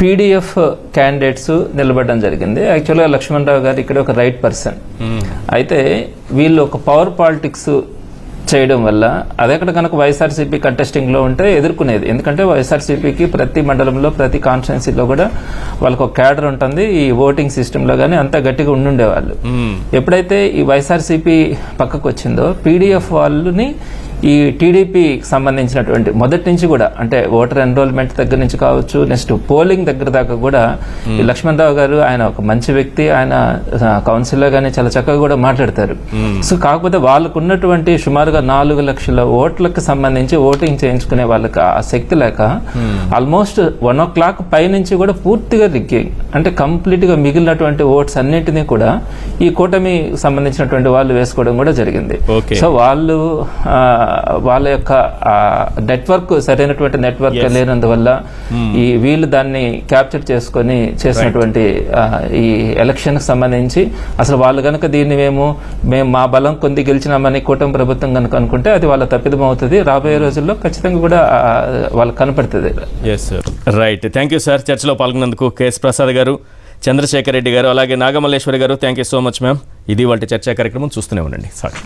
PDF candidates నిలబడడం జరిగింది. యాక్చువల్గా లక్ష్మణరావు గారు ఇక్కడ ఒక రైట్ పర్సన్ అయితే వీళ్ళు ఒక పవర్ పాలిటిక్స్ చేయడం వల్ల అదెక్కడ కనుక వైఎస్ఆర్సీపీ కంటెస్టింగ్లో ఉంటే ఎదుర్కొనేది. ఎందుకంటే వైఎస్ఆర్సీపీకి ప్రతి మండలంలో ప్రతి కాన్స్టిట్యున్సీలో కూడా వాళ్ళకి ఒక క్యాడర్ ఉంటుంది. ఈ ఓటింగ్ సిస్టమ్లో కానీ అంతా గట్టిగా ఉండుండేవాళ్ళు. ఎప్పుడైతే ఈ వైఎస్ఆర్సీపీ పక్కకు వచ్చిందో పీడిఎఫ్ వాళ్ళని ఈ టీడీపీకి సంబంధించినటువంటి మొదటి నుంచి కూడా అంటే ఓటర్ ఎన్రోల్మెంట్ దగ్గర నుంచి కావచ్చు నెక్స్ట్ పోలింగ్ దగ్గర దాకా కూడా ఈ లక్ష్మణరావు గారు ఆయన ఒక మంచి వ్యక్తి ఆయన కౌన్సిల్లో గానీ చాలా చక్కగా కూడా మాట్లాడతారు. సో కాకపోతే వాళ్ళకు ఉన్నటువంటి సుమారుగా నాలుగు లక్షల ఓట్లకు సంబంధించి ఓటింగ్ చేయించుకునే వాళ్ళకి ఆ శక్తి లేక ఆల్మోస్ట్ వన్ ఓ క్లాక్ పై నుంచి కూడా పూర్తిగా రిగ్గింగ్ అంటే కంప్లీట్గా మిగిలినటువంటి ఓట్స్ అన్నింటినీ కూడా ఈ కూటమి సంబంధించినటువంటి వాళ్ళు వేసుకోవడం కూడా జరిగింది. సో వాళ్ళు వాళ్ళ యొక్క నెట్వర్క్ సరైనటువంటి నెట్వర్క్ లేనందువల్ల ఈ వీళ్ళు దాన్ని క్యాప్చర్ చేసుకొని చేసినటువంటి ఈ ఎలక్షన్కి సంబంధించి అసలు వాళ్ళు కనుక దీన్ని మేము మేము మా బలం కొంది గెలిచినామని కూటమి ప్రభుత్వం కనుక అనుకుంటే అది వాళ్ళ తప్పిదం అవుతుంది. రాబోయే రోజుల్లో ఖచ్చితంగా కూడా వాళ్ళకి కనపడుతుంది. రైట్ థ్యాంక్ యూ సార్ చర్చలో పాల్గొన్నందుకు కేఎస్ ప్రసాద్ గారు చంద్రశేఖర్ రెడ్డి గారు అలాగే Nagamalleswari garu thank you so much ma'am ఇది వాళ్ళ చర్చా కార్యక్రమం చూస్తూనే ఉండండి. సాక్షి